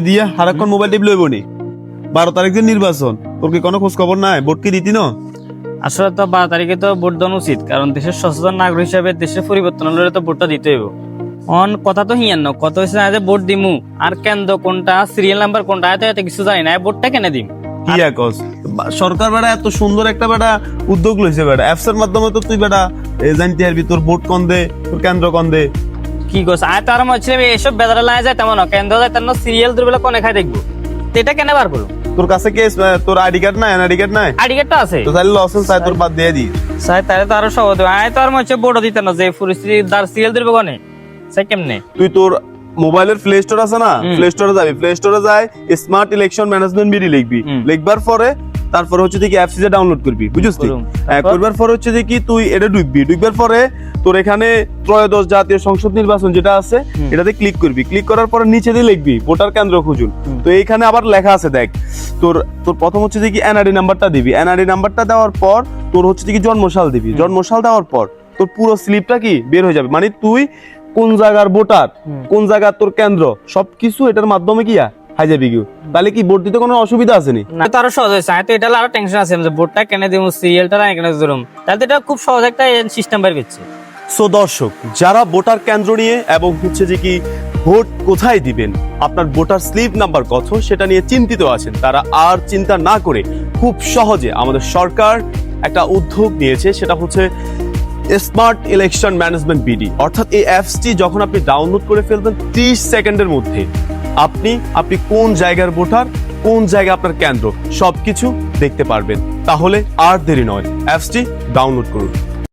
দিয়া সারাক্ষণ মোবাইল টিপ লইব নি? বারো তারিখ দিন নির্বাচন তোর কি কোনো খোঁজ খবর নাই? ভোট কি দিতি না? আসলে তো বারো তারিখে তো ভোট দেওয়া উচিত কারণ দেশের সচেতন নাগরিক হিসাবে দেশের পরিবর্তন হলে তো ভোটটা দিতে হইব। অন কথা তো হিয়ান না কথা হচ্ছে না যে ভোট দিমু আর কেন্দ্র কোনটা সিরিয়াল নাম্বার কোনটা এত এত কিছু জানি না ভোটটা কেন দিম? কি একস সরকার বেটা এত সুন্দর একটা বেটা উদ্যোগ লইছে বেটা অ্যাপস এর মাধ্যমে তো তুই এ, জানতে পারবি তোর ভোট কোন দে তোর কেন্দ্র কোন দে কি করছে? আয় তার মধ্যে ছিল এসব বেদারা লাগে যায় তেমন। কেন্দ্র যায় তার সিরিয়াল দুর্বেলা কোনে খাই দেখব? তো এটা কেন বার করব তোর কাছে কি তোর আইডি কার্ড নাই এনআইডি কার্ড নাই? আইডি কার্ডটা আছে। তো তাহলে লসেন্স চাই তোর বাদ দিয়ে দি। সাই তাহলে তো আরও সহজ। আয় তো আর মনে ভোটও দিতে না যে পরিস্থিতি তার সিরিয়াল দুর্বে কোনে? সাই কেমনে? তুই তোর মোবাইলের প্লে স্টোর আছে না। প্লে স্টোরে যাবি। প্লে স্টোরে যাই স্মার্ট ইলেকশন ম্যানেজমেন্ট বিডি লিখবি। লিখবার পরে তারপরে হচ্ছে দেখি অ্যাপস ডাউনলোড করবি বুঝছিস? হ্যাঁ? করবার পরে হচ্ছে দেখি তুই এটা ডুববি। ডুববার পরে তোর এখানে ত্রয়োদশ জাতীয় সংসদ নির্বাচন যেটা আছে এটাতে ক্লিক করবি। ক্লিক করার পরে নিচে দিয়ে লিখবি ভোটার কেন্দ্র খুঁজুন। তো এইখানে আবার লেখা আছে দেখ তোর তোর প্রথম হচ্ছে দেখি এনআরডি নাম্বারটা দিবি। এনআরডি নাম্বারটা দেওয়ার পর তোর হচ্ছে দেখি জন্মসাল দিবি। জন্মসাল দেওয়ার পর তোর পুরো স্লিপটা কি বের হয়ে যাবে? মানে তুই কোন জায়গার ভোটার কোন জায়গার তোর কেন্দ্র সবকিছু এটার মাধ্যমে কি হাই যাবি তাহলে কি ভোট দিতে কোনো অসুবিধা আছে নি? না তো আরও সহজ হয়েছে। আয় তো এটা আরও টেনশন আছে। যে ভোটটা কেন দিব সিরিয়ালটা না কেন ধরুম তাহলে এটা খুব সহজ একটা সিস্টেম বের করছে। সো দর্শক যারা ভোটার কেন্দ্র নিয়ে এবং হচ্ছে যে কি ভোট কোথায় দিবেন আপনার ভোটার স্লিপ নাম্বার কত সেটা নিয়ে চিন্তিত আছেন তারা আর চিন্তা না করে খুব সহজে আমাদের সরকার একটা উদ্যোগ নিয়েছে সেটা হচ্ছে স্মার্ট ইলেকশন ম্যানেজমেন্ট বিডি অর্থাৎ এই অ্যাপসটি যখন আপনি ডাউনলোড করে ফেলবেন ত্রিশ সেকেন্ডের মধ্যে আপনি আপনি কোন জায়গার ভোটার, কোন জায়গা আপনার কেন্দ্র, সবকিছু দেখতে পারবেন। তাহলে আর দেরি নয়। অ্যাপসটি ডাউনলোড করুন।